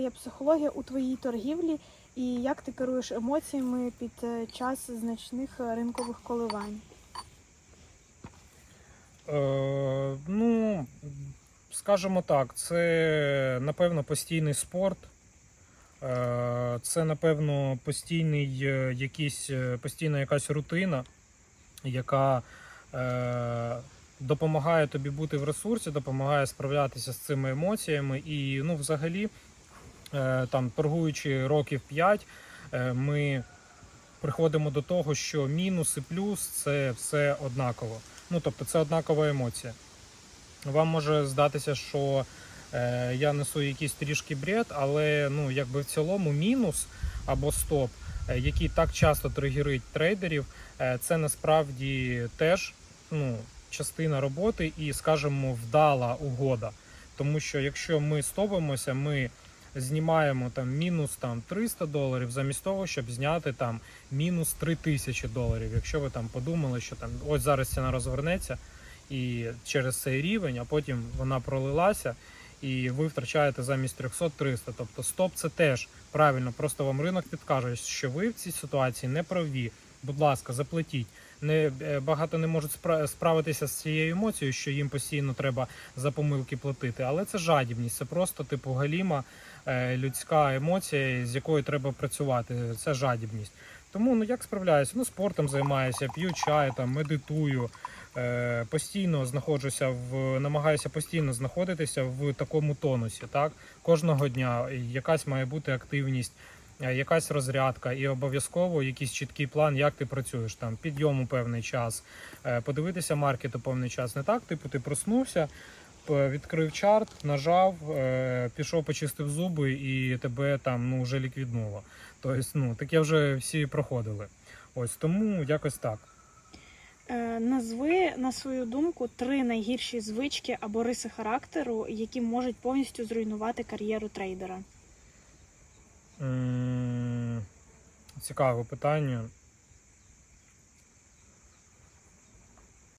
є психологія у твоїй торгівлі і як ти керуєш емоціями під е, час значних е, ринкових коливань? Е, ну, скажімо так, це напевно постійний спорт. Е, це, напевно, постійний е, якийсь, постійна якась рутина, яка е, допомагає тобі бути в ресурсі, допомагає справлятися з цими емоціями. І ну, взагалі, там, торгуючи років 5, е, ми приходимо до того, що мінус і плюс це все однаково. Ну, тобто це однакова емоція. Вам може здатися, що е, я несу якийсь трішки бред, але ну, якби в цілому мінус або стоп, е, який так часто тригерить трейдерів, е, це насправді теж ну, частина роботи і, скажімо, вдала угода. Тому що якщо ми стопимося, ми знімаємо там мінус там 300 доларів, замість того, щоб зняти там мінус 3000 доларів. Якщо ви там подумали, що там ось зараз ціна розвернеться і через цей рівень, а потім вона пролилася, і ви втрачаєте замість 300-300. Тобто стоп це теж правильно. Просто вам ринок підкаже, що ви в цій ситуації не праві. Будь ласка, заплатіть. Не е, багато не можуть справитися з цією емоцією, що їм постійно треба за помилки платити. Але це жадібність, це просто типу галіма е, людська емоція, з якою треба працювати. Це жадібність. Тому ну як справляюся? Ну спортом займаюся, п'ю чай, там медитую. Е, постійно знаходжуся в намагаюся постійно знаходитися в такому тонусі. Так кожного дня якась має бути активність, якась розрядка, і обов'язково якийсь чіткий план, як ти працюєш там, підйом у певний час, е, подивитися маркет у певний час. Не так, типу, ти проснувся. Відкрив чарт, нажав, е, пішов, почистив зуби і тебе там ну вже ліквіднуло. Тобто, ну таке вже всі проходили. Ось тому якось так. Е, Назви, на свою думку, три найгірші звички або риси характеру, які можуть повністю зруйнувати кар'єру трейдера. Цікаве питання.